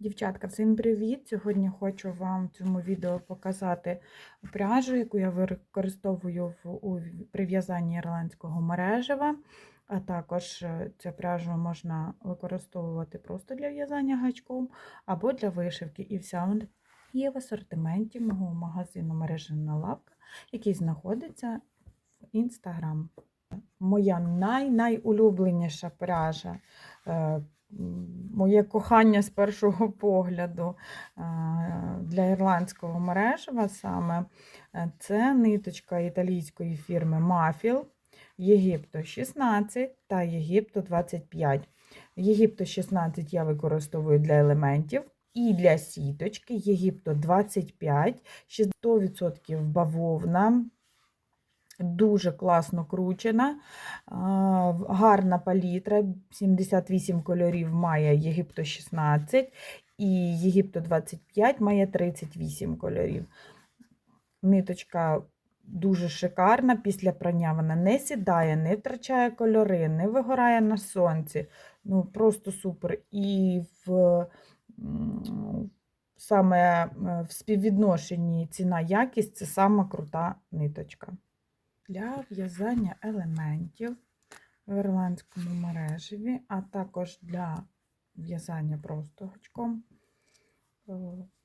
Дівчатка, всім привіт! Сьогодні хочу вам в цьому відео показати пряжу, яку я використовую в, у прив'язанні ірландського мережева. А також е, цю пряжу можна використовувати просто для в'язання гачком або для вишивки. І вся вона є в асортименті мого магазину мережевна лавка, який знаходиться в інстаграм. Моя най-найулюбленіша пряжа. Моє кохання з першого погляду е, для ірландського мережева саме е, це ниточка італійської фірми Мафіл Єгипто 16 та Єгипто 25. Єгипто 16 я використовую для елементів. І для сіточки Єгипто 25, 100% бавовна, дуже класно кручена, гарна палітра, 78 кольорів має Єгипто 16 і Єгипто 25 має 38 кольорів. Ниточка дуже шикарна, після прання вона не сідає, не втрачає кольори, не вигорає на сонці. Ну, Просто супер. І в саме е, в співвідношенні ціна-якість це сама крута ниточка для в'язання елементів в ірландському мережеві, а також для в'язання просто гачком е,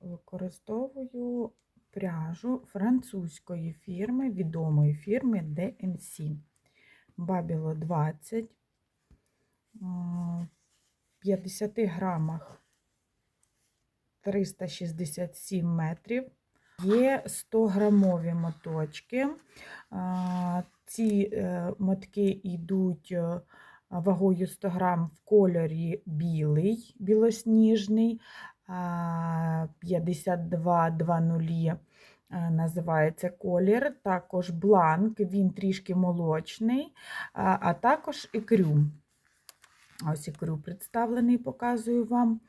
використовую пряжу французької фірми, відомої фірми DMC. Бабіло 20, е, 50 грамах 367 метрів. Є 100 грамові моточки. Ці е, мотки йдуть е, вагою 100 грам в кольорі білий, білосніжний, 5220 е, називається колір, також бланк, він трішки молочний, а також ікрю. Ось ікрю представлений, показую вам.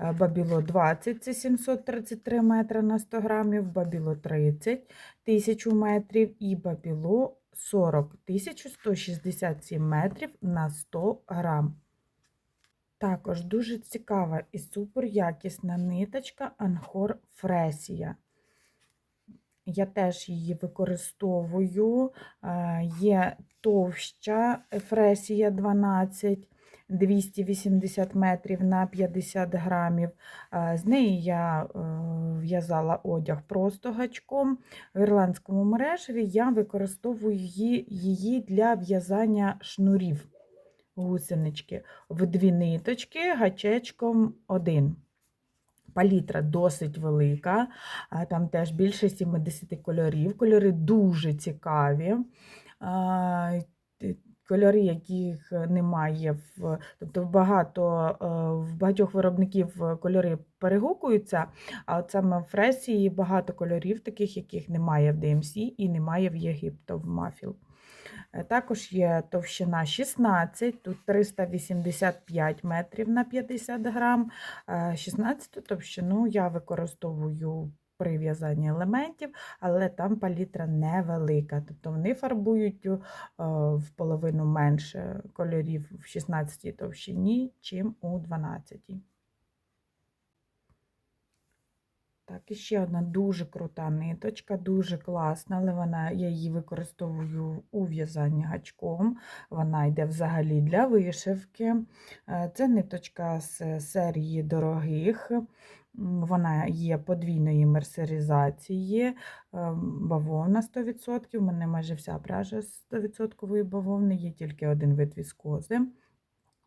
Е, Бабіло 20 це 733 метри на 100 грамів, бабіло 30 1000 метрів і бабіло 40 1167 метрів на 100 грам. Також дуже цікава і суперякісна ниточка Анхор Фресія. Я теж її використовую. Е, Є товща Фресія 12. 280 метрів на 50 грамів. З неї я е, в'язала одяг просто гачком. В ірландському мережеві я використовую її, її для в'язання шнурів гусенички в дві ниточки гачечком один. Палітра досить велика, там теж більше 70 кольорів. Кольори дуже цікаві кольори, яких немає в тобто багато е, в багатьох виробників кольори перегукуються, а от саме в Фресії багато кольорів, таких, яких немає в DMC і немає в Єгипто в Мафіл. Е, також є товщина 16, тут 385 метрів на 50 грам. 16 е, товщину я використовую при в'язанні елементів, але там палітра невелика. Тобто вони фарбують е, в половину менше кольорів в 16 товщині, чим у 12. Так, і ще одна дуже крута ниточка, дуже класна, але вона, я її використовую у в'язанні гачком. Вона йде взагалі для вишивки. Е, це ниточка з серії дорогих. Вона є подвійної мерсеризації, ем, бавовна 100%. У мене майже вся пряжа з 100% бавовни, є тільки один вид віскози.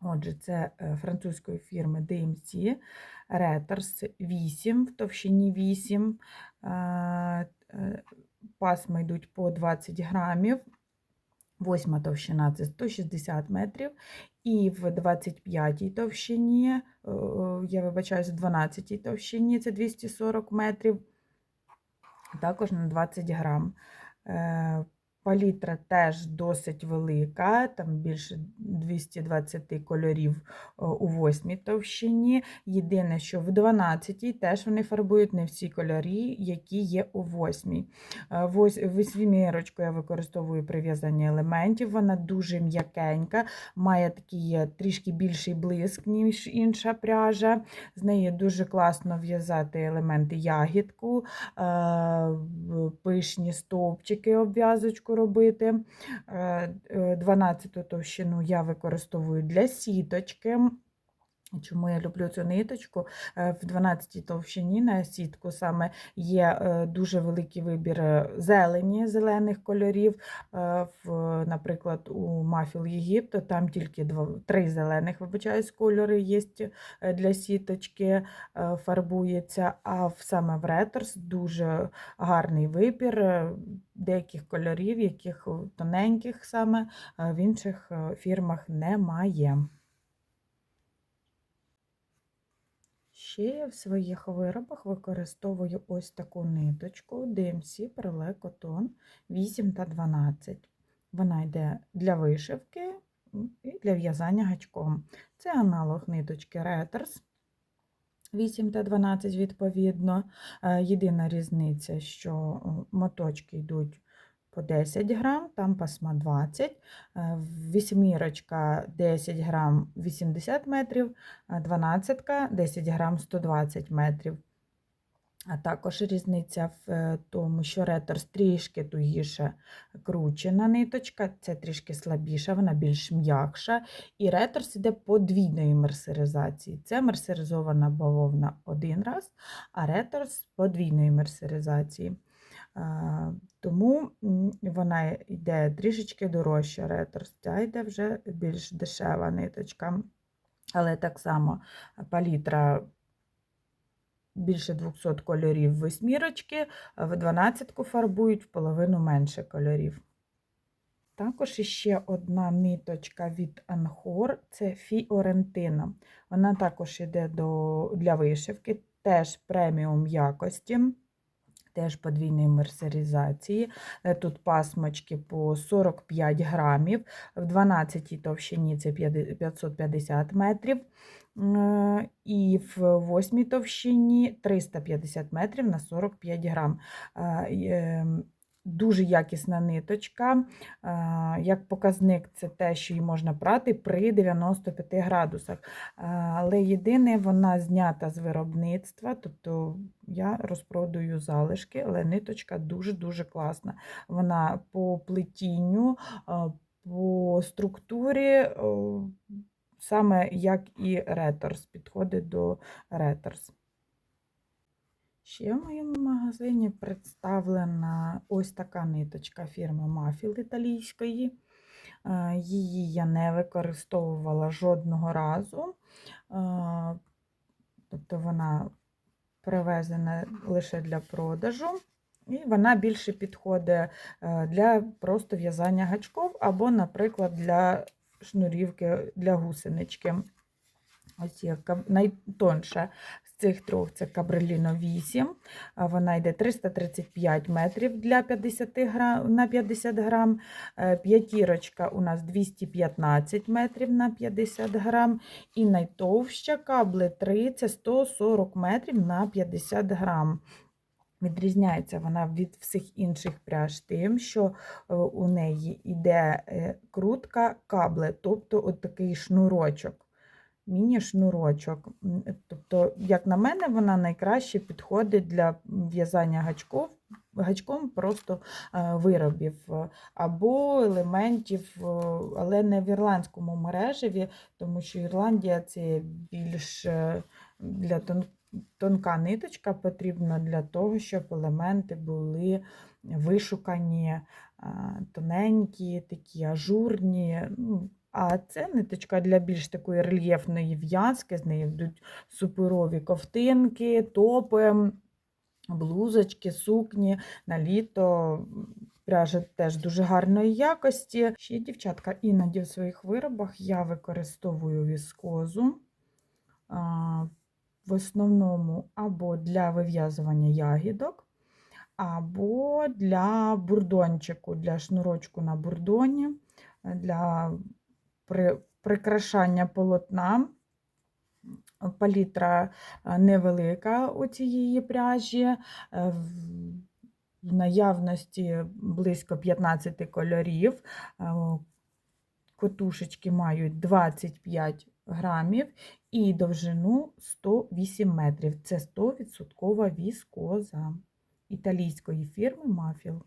Отже, це е, французької фірми DMC Retters 8 в товщині 8. Е, е, пасми йдуть по 20 грамів. Восьма товщина це 160 метрів, і в 25-й товщині, е, я вибачаюсь, в 12-й товщині це 240 метрів, також на 20 грам. Палітра теж досить велика, там більше 220 кольорів е, у восьмій товщині. Єдине, що в 12-й теж вони фарбують не всі кольорі, які є у восьмій. Е, Восьмірочку я використовую при в'язанні елементів. Вона дуже м'якенька, має такий е, трішки більший блиск, ніж інша пряжа. З неї дуже класно в'язати елементи ягідку, пишні стовпчики, обв'язочку робити. Е, е, 12 товщину я використовую для сіточки. Чому я люблю цю ниточку? Е, В 12-й товщині на сітку саме є е, дуже великий вибір е, зелені, зелених кольорів. В, наприклад, у Мафіл Єгипту там тільки два, три зелених, вибачаюсь, кольори є для сіточки, фарбується, а саме в Реторс дуже гарний вибір деяких кольорів, яких тоненьких саме в інших фірмах немає. Ще я в своїх виробах використовую ось таку ниточку DMC Perle Cotton 8 та 12. Вона йде для вишивки і для в'язання гачком. Це аналог ниточки Retters 8 та 12 відповідно. Е, Єдина різниця, що моточки йдуть по 10 грам, там пасма 20, е, вісьмірочка 10 грам 80 метрів, а 12 10 грам 120 метрів. А також різниця в е, тому, що реторс трішки тугіше кручена ниточка, це трішки слабіша, вона більш м'якша. І реторс іде подвійної мерсеризації. Це мерсеризована бавовна один раз, а реторс подвійної мерсеризації. Тому вона йде трішечки дорожча реторс, ця йде вже більш дешева ниточка. Але так само палітра більше 200 кольорів восьмірочки, в 12 фарбують в половину менше кольорів. Також іще одна ниточка від Анхор це Фіорентина. Вона також йде до, для вишивки, теж преміум якості, теж подвійної мерсеризації. Е, Тут пасмочки по 45 грамів, в 12 товщині це 550 метрів. Е, І в 8 товщині 350 метрів на 45 грам. Дуже якісна ниточка. Е, Як показник, це те, що її можна прати при 95 градусах. Е, Але єдине, вона знята з виробництва, тобто я розпродаю залишки, але ниточка дуже-дуже класна. Вона по плетінню, е, по структурі, саме як і реторс, підходить до реторс. Ще в моєму магазині представлена ось така ниточка фірми Мафіл італійської. Е, Її я не використовувала жодного разу. Е, Тобто вона привезена лише для продажу. І вона більше підходить е, для просто в'язання гачков або, наприклад, для шнурівки для гусенички. Ось є найтонша з цих трьох це Кабреліно 8. Вона йде 335 метрів для 50 грам, на 50 грам. П'ятірочка у нас 215 метрів на 50 грам. І найтовща кабле 3 це 140 метрів на 50 грам. Відрізняється вона від всіх інших пряж тим, що е, у неї йде е, крутка кабле, тобто от такий шнурочок міні-шнурочок. Тобто, як на мене, вона найкраще підходить для в'язання гачков, гачком просто е, виробів е, або елементів, е, але не в ірландському мережеві, тому що Ірландія це більш для тон, тонка ниточка потрібна для того, щоб елементи були вишукані, тоненькі, такі ажурні. А це ниточка для більш такої рельєфної в'язки, з неї йдуть суперові ковтинки, топи, блузочки, сукні на літо. Пряжа теж дуже гарної якості. Ще, дівчатка, іноді в своїх виробах я використовую віскозу. В основному або для вив'язування ягідок, або для бурдончику, для шнурочку на бурдоні, для прикрашання полотна. Палітра е, невелика у цієї пряжі. е, в- В наявності близько 15 кольорів. Е, Котушечки мають 25 грамів і довжину 108 метрів. Це 100% віскоза італійської фірми Мафіл.